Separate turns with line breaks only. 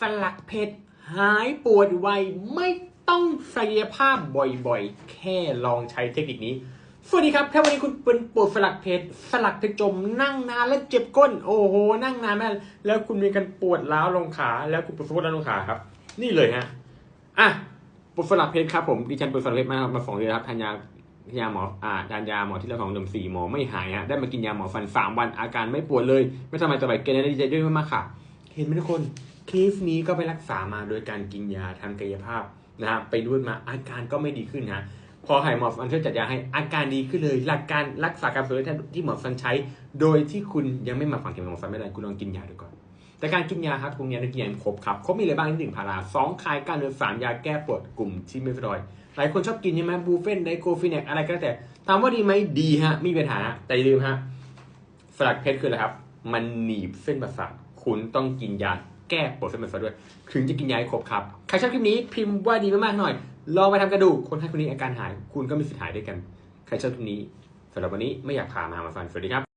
สลักเพชรหายปวดไวไม่ต้องศัลยภาพบ่อยๆ แค่ลองใช้เทคนิคนี้ สวัสดีครับ ถ้าวันนี้คุณเป็นปวดสลักเพชรสลักเพชรจมนั่งนานแล้วเจ็บก้น โอ้โห นั่งนานแมากแล้วคุณมีการปวดร้าวลงขา แล้วคุณปวดสะโพกด้านลงขาครับ นี่เลยฮะ อะ ปวดสลักเพชรครับผม ดิฉันปวดสลักเพชรมามาสองเดือนครับทานยา ยาหมอ อ่าทานยาหมอที่ละของเดิมสี่หมอไม่หายฮะ ได้มากินยาหมอฟันสามวันอาการไม่ปวดเลย ไม่ทำไมต่อไปเกณฑ์ดีใจด้วยมากๆค่ะ เห็นไหมทุกคนเคสนี้ก็ไปรักษามาโดยการกินยาทางกายภาพนะฮะไปด้วยมาอาการก็ไม่ดีขึ้นฮะพอหายหมอฟันช่วยจัดยาให้อาการดีขึ้นเลย หลักการรักษาการปวดที่หมอฟันใช้ โดยที่คุณยังไม่มาฝังเข็มหมอฟันไม่ได้คุณลองกินยาดูก่อนแต่การกินยาครับกลุ่มยาในกินยาครบครับครบมีอะไรบ้างหนึ่งพาราสองคลายกล้ารเนื้อสามยาแก้ปวดกลุ่มที่ไม่สเตอรอย หลายคนชอบกินใช่ไหมบูเฟนไดโกฟินเนกอะไรก็แล้วแต่ถามว่าดีไหมดีฮะไมมีปัญหาแต่อย่าลืมฮะสลักเพชรคืออะไรครับ มันหนีบเส้นประสาท คุณต้องกินยาแก้ปวดเส้นประสาทด้วย ถึงจะกินยาให้ครบครับ ใครชอบคลิปนี้พิมพ์ว่าดีมากๆหน่อย ลองไปทำกระดูก คนไข้คนนี้อาการหาย คุณก็มีสิทธิ์หายด้วยกัน ใครชอบคลิปนี้สำหรับวันนี้ไม่อยากพามาหามาฟันสวัสดีครับ